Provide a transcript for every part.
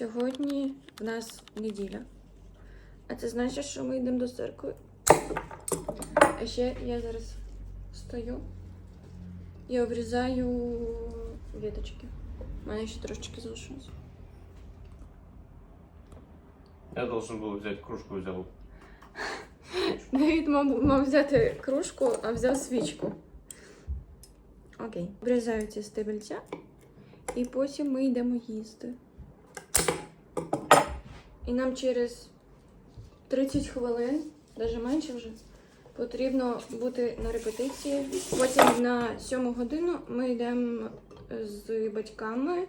Сьогодні в нас неділя. А це значить, що ми йдемо до церкви. А ще я зараз стою і обрізаю віточки. У мене ще трошечки залишилось. Я должен был взять кружку, взял. Давід мав, мав взяти кружку, а взяв свічку. Окей. Обрізаю ці стебельця. І потім ми йдемо їсти. І нам через 30 хвилин, навіть менше вже, потрібно бути на репетиції. Потім на 7 годину ми йдемо з батьками,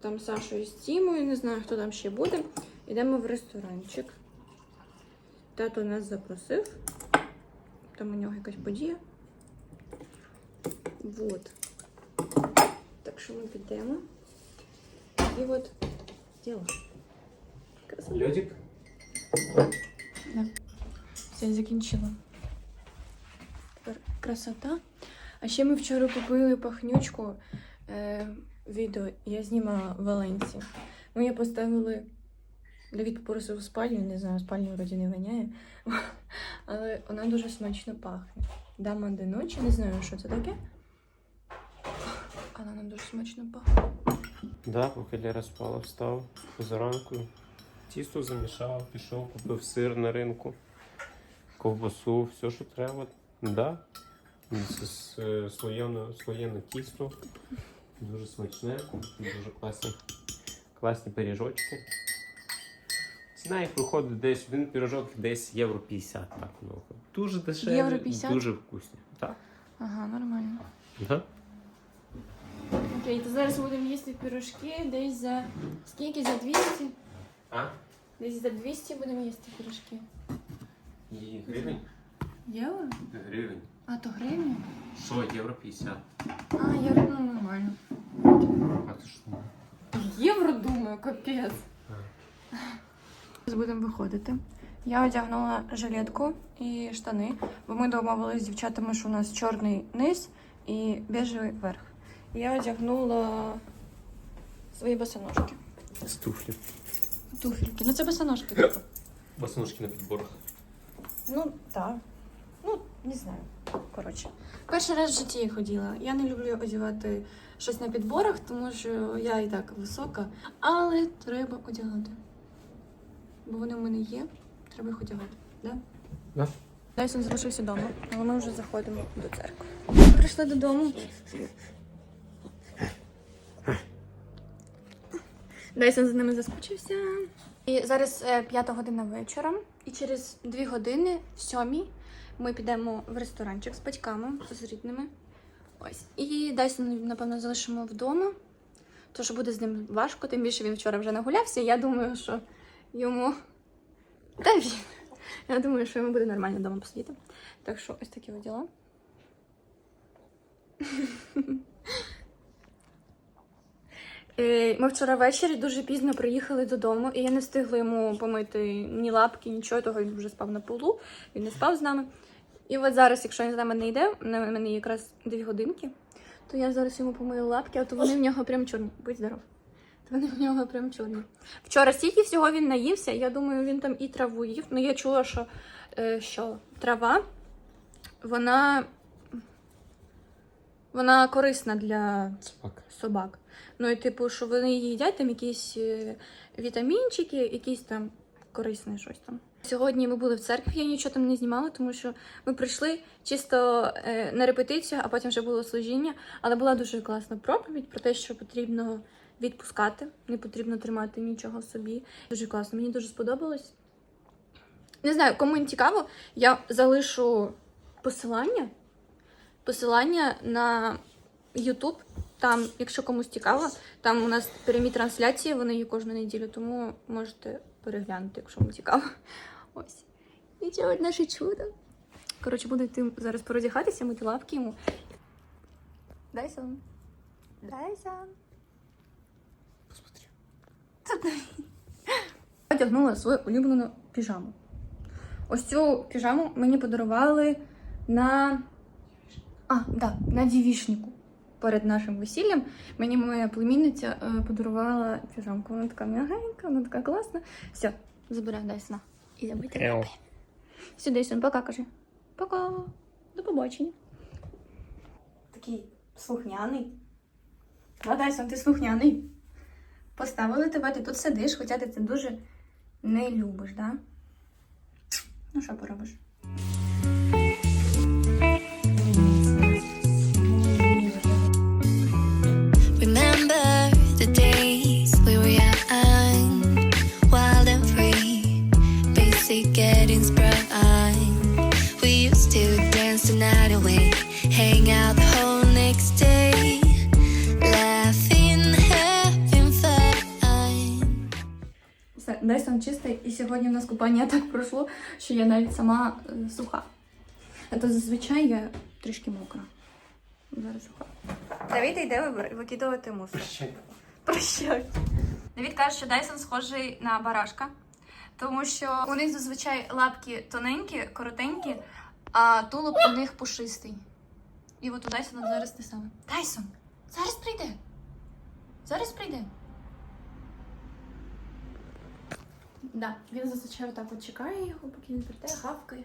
там Сашою з Тімою, не знаю, хто там ще буде. Йдемо в ресторанчик. Тато нас запросив. Там у нього якась подія. Вот. Так що ми підемо. І от діло. Красота. Ледик? Все, я закінчила. Тепер красота. А ще ми вчора купили пахнючку. Е, відео я знімала в Валенці. Ми її поставили. Давід попросив в спальню, не знаю, спальню вроді не воняє. Але вона дуже смачно пахне. Дама де ночі, не знаю, що це таке. Але вона дуже смачно пахне. Да, поки Лера спала, встав зранку. Тісто замішав, пішов, купив сир на ринку, ковбасу, все, що треба. Да. Це е, слоєне, слоєне тісто. Дуже смачне, дуже класні, класні пиріжочки. Ціна їх виходить десь один пиріжок десь євро 50. Так, ну, дуже дешеві, Євро 50? дуже вкусні. Так? Ага, нормально. Да? Окей, то зараз будемо їсти пірожки десь за скільки? За 200? А? Десь за 200 будемо їсти пірожки. І гривень? Євро? Гривень. А то гривня? Що, євро 50? А, євро, ну нормально. А ти що? Євро думаю, капець. Зараз будемо виходити. Я одягнула жилетку і штани, бо ми домовилися з дівчатами, що у нас чорний низ і біжевий верх. Я одягнула свої босоножки. З туфлі. Туфельки. Ну це босоножки. типу. Босоножки на підборах. Ну, так. Ну, не знаю. Коротше. Перший раз в житті я ходила. Я не люблю одягати щось на підборах, тому що я і так висока. Але треба одягати. Бо вони в мене є, треба їх одягати. Да? Да. Дайсон залишився вдома, але ми вже заходимо до церкви. Ми прийшли додому. Дайсон за ними заскучився. І зараз е, п'ята година вечора, і через дві години, в сьомій, ми підемо в ресторанчик з батьками, з рідними. Ось. І Дайсон, напевно, залишимо вдома. Тож буде з ним важко, тим більше він вчора вже нагулявся. Я думаю, що йому. Та він. Я думаю, що йому буде нормально вдома посидіти. Так що ось такі діла. Е, Ми вчора ввечері дуже пізно приїхали додому, і я не встигла йому помити ні лапки, нічого, того він вже спав на полу, він не спав з нами. І от зараз, якщо він з нами не йде, на мене якраз дві годинки, то я зараз йому помию лапки, а то вони в нього прям чорні. Будь здоров. То вони в нього прям чорні. Вчора стільки всього він наївся, я думаю, він там і траву їв. Ну я чула, що, е, що трава, вона, вона корисна для Собака. собак. Ну і типу, що вони їдять там якісь е, вітамінчики, якісь там корисне щось там. Сьогодні ми були в церкві, я нічого там не знімала, тому що ми прийшли чисто е, на репетицію, а потім вже було служіння. Але була дуже класна проповідь про те, що потрібно відпускати, не потрібно тримати нічого собі. Дуже класно, мені дуже сподобалось. Не знаю, кому цікаво, я залишу посилання. Посилання на YouTube. Там, якщо комусь цікаво, там у нас прямі трансляції, вони є кожну неділю, тому можете переглянути, якщо вам цікаво. Ось. І це наше чудо. Коротше, буду йти зараз породягатися, мити лапки йому. Дайсон. Дайсон. Посмотри. Я одягнула свою улюблену піжаму. Ось цю піжаму мені подарували на. А, да, на дівішнику. Перед нашим весіллям мені моя племінниця е, подарувала піжамку. Вона така м'ягенька, вона така класна. Все, забираю Дайсона. І забудьте. Еу. Все, пока, кажи. Пока. До побачення. Такий слухняний. Да, Дайсон, ти слухняний. Поставили тебе, ти тут сидиш, хоча ти це дуже не любиш, да? Ну, що поробиш? Сьогодні в нас купання так пройшло, що я навіть сама е, суха. А то зазвичай я трішки мокра. Зараз суха. Давід йде викидувати мусор. Прощай. Давід каже, що Дайсон схожий на барашка, тому що у них зазвичай лапки тоненькі, коротенькі, а тулуб у них пушистий. І от у Дайсона зараз те саме. Дайсон, зараз прийде. Зараз прийде. Да, він зазвичай отак от чекає його, поки він прийде, гавкає.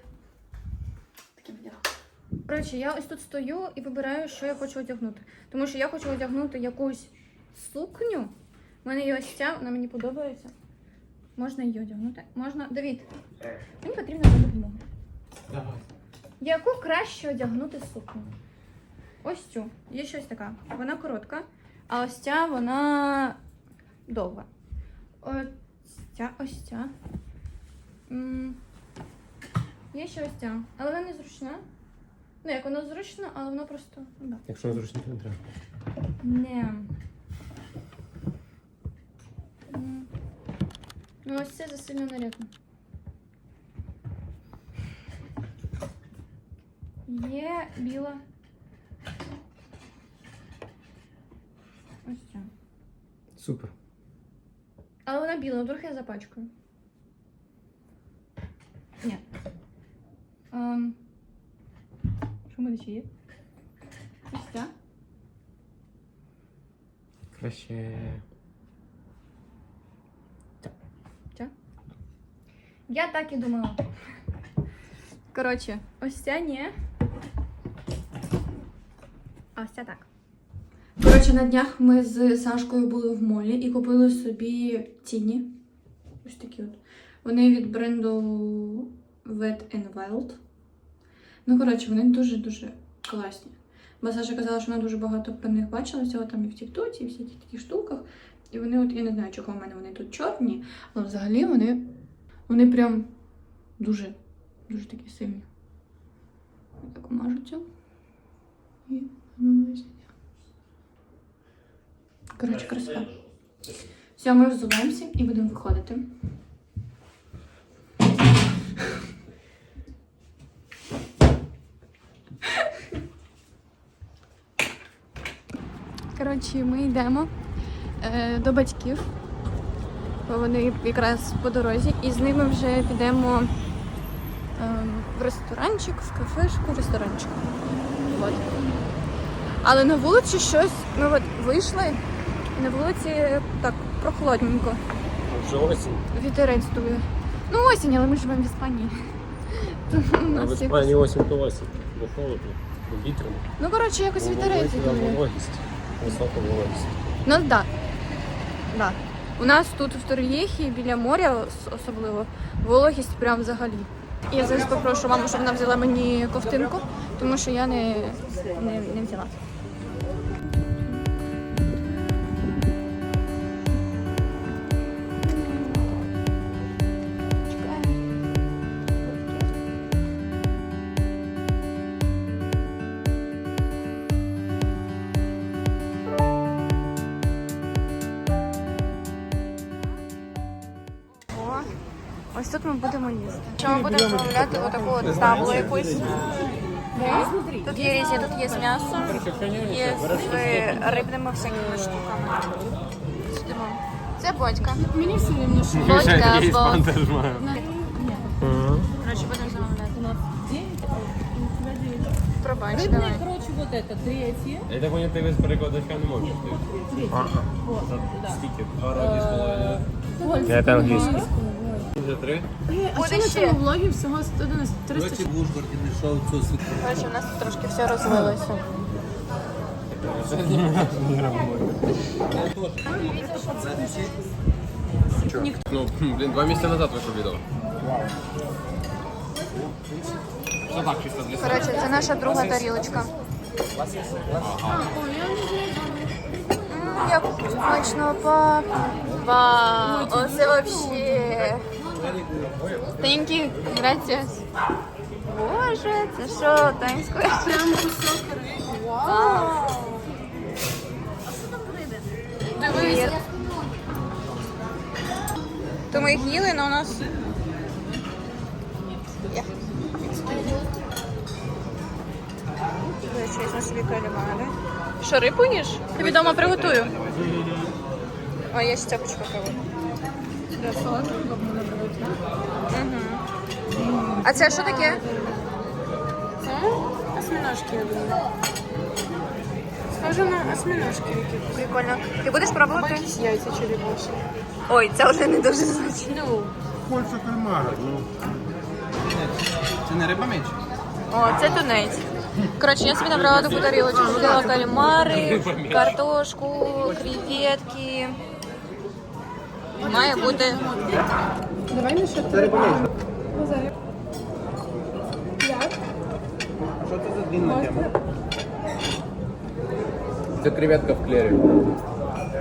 Таким ділом. Коротше, я ось тут стою і вибираю, що я хочу одягнути. Тому що я хочу одягнути якусь сукню. У мене є ось ця, вона мені подобається. Можна її одягнути. Можна. Давід, мені потрібна допомога. Давай. Яку краще одягнути сукню? Ось цю. Є щось така. Вона коротка, а ось ця вона довга. Ось ця, ось ця. Є ще ось ця. Але вона не зручна. Ну, як вона зручна, але вона просто. Ну, да. Якщо зручно, то не треба. Не. М. Ну, ось це засильно нарядно. Є біла. Ось ця. Супер. Але вона біла, вдруг я запачкаю. Ні. Ем. Що в мене ще є? Ось ця. Краще. Я так і думала. Коротше, ось ця ні. А ось ця так. Коротше, на днях ми з Сашкою були в молі і купили собі тіні. Ось такі от. Вони від бренду Wet n Wild. Ну, коротше, вони дуже-дуже класні. Бо Саша казала, що вона дуже багато про них бачила всього там і в Тіктоці, і в всяких таких штуках. І вони, от я не знаю, чого в мене вони тут чорні, але взагалі вони вони прям дуже, дуже такі сильні. Так мажуться. І. Коротше, красиво. Все, ми взуваємося і будемо виходити. Коротше, ми йдемо е, до батьків бо вони якраз по дорозі, і з ними вже підемо ем, в ресторанчик, в кафешку, в ресторанчик. От. Але на вулиці щось, ми от вийшли, на вулиці так прохолодненько. Вже осінь. Вітерець дує. Ну, осінь, але ми живемо в Іспанії. А в Іспанії осінь то осінь. Бо холодно, бо вітряно. Ну, коротше, якось вітерець дує. вологість. Висока вологість. Ну так. Да. Да. У нас тут в Тор'єхі біля моря особливо вологість прям взагалі. Я зараз попрошу маму, щоб вона взяла мені ковтинку, тому що я не, не, не взяла. Ми будемо їсти. Що ми будемо замовляти отаку от таблу якусь. Тут є різні, тут є з м'ясом, є з рибними всякими штуками. Сидимо. Це бодька. Мені все Бодька, бо... Коротше, будемо замовляти. Пробач, давай. вот это третье. Я так понял, ти без перекладача не можеш. Вот, да. Скільки? Два роки з половиною. Польську, Як англійську? Вже три? вот. А що на цьому влогі всього 111 300 в Ужгороді знайшов цю світу. Коротше, у нас тут трошки все розлилося. Ну, блін, два місяці назад вийшов відео. Що так, чисто для Коротше, це наша друга тарілочка. М, Як смачно пахне. Вау, оце вообще. Thank you, gracias. Боже, це що, кусок риби. Вау. Дивись. То ми їх їли, але у нас Величезні собі кальмари. Що, рибу їш? Тобі вдома приготую. О, я Угу. А це що таке? Осьминожки, я думаю. Схоже на осьминожки якісь. Прикольно. Ти будеш пробувати? Якісь яйця черепаші. Ой, це вже не дуже смачно. Ну, Польща кальмара. Ну. Це не риба меч? О, це тунець. Коротше, я собі набрала таку тарілочку. Взяла кальмари, картошку, креветки. Має бути. давай на що Це риба меч. Назарі. Як? А що це за длинна тема? Це креветка в клері.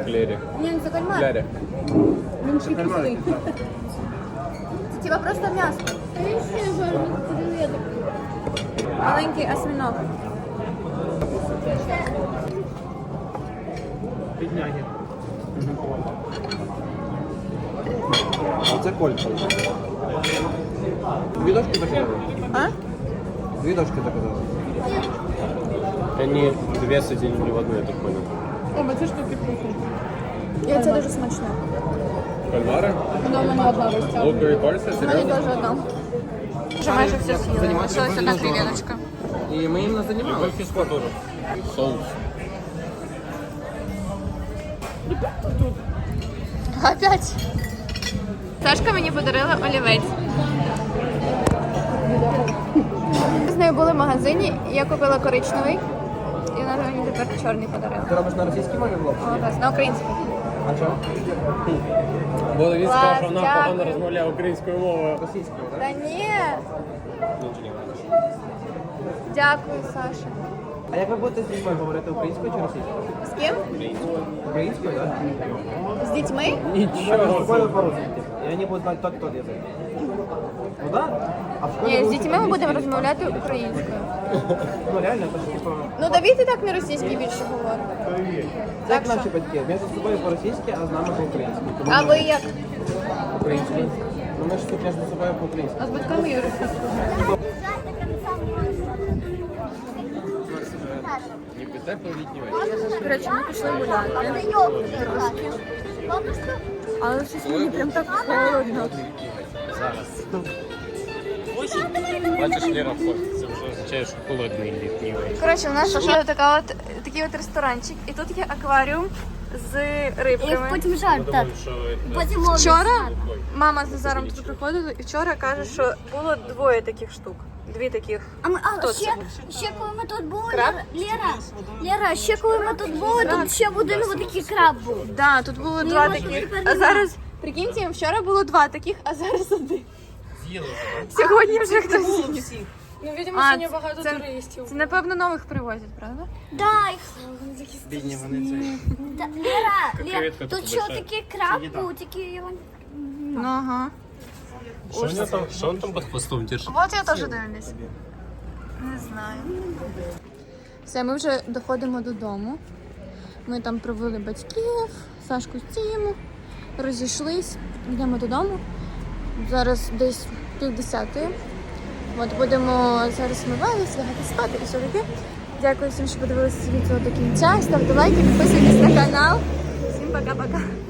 Клері. Ні, це кальмар. Клері. Він ще кислий. Це типа просто м'ясо. Маленький осьминог. Підняги. Оце кольця. Дві дошки заказали? А? Дві дошки заказали. Они две соединили в одну, я так понял. Оба ці штуки вкусні. І це дуже смачно. Кальмари? Вона в мене одна розтягнута. Лукові кольця? Мені Серйозно? теж одна. Вже майже все з'їли. Займатися Лишилась одна комбінезоном. креветочка. І ми їм не займалися. Любов фізкультуру. Опять. Сашка мені подарила олівець. Ми з нею були в магазині, я купила коричневий, і вона мені тепер чорний подарила. Ти робиш на російській мові влог? Молодець, на українській. А що? Бо він сказав, що вона погано розмовляє українською мовою. Російською, так? Та ні. Дякую, Саша. А як ви будете з дітьми говорити українською чи російською? З ким? Українською, так? З дітьми? Нічого. З тобою по-русски. І вони будуть знати тот, тот язик. Ну да? А в школі Ні, з дітьми ми будемо англійською? розмовляти українською. Ну реально, це ж типа... Ну, і так не російський більше говорить. Це як наші батьки. Між собою по-російськи, а з нами по-українськи. Тому А ви як? Українською. Ну ми ж тут між собою по-українськи. А з батьками я російською тепло літній вечір. Коротше, ми пішли гуляти. Трошки. Але щось мені прям так холодно. Бачиш, Лера. Це вже означає, що холодний літній вечір. Коротше, у нас є така от, такий от ресторанчик, і тут є акваріум з рибками. Потім жарт, так. Потім. Вчора мама з Назаром тут приходила, і вчора каже, що було двоє таких штук. Дві таких. А, ми, а Хто ще, ще коли ми тут були, Краб? Лера, Лера, ще коли ми тут були, тут ще в один такий краб був. Да, тут було два його таких. тепер А нема. зараз, прикиньте, вчора було два таких, а зараз один. Сьогодні вже хтось. Ну, видимо, А, сьогодні багато це- туристів. Це, напевно, нових привозять, правда? Да, їх, Бідні вони це. да, Лера, Лера, креветка тут ще такий краб був, тільки його... Ну ага. Що він там, що він там під хвостом держить? От я теж дивлюсь. Не знаю. Все, ми вже доходимо додому. Ми там провели батьків, Сашку з Тіму, розійшлись, йдемо додому. Зараз десь пів десятої. От будемо зараз вмиватися, лягати спати і все таке. Дякую всім, що подивилися це відео до кінця. Ставте лайки, підписуйтесь на канал. Всім пока-пока.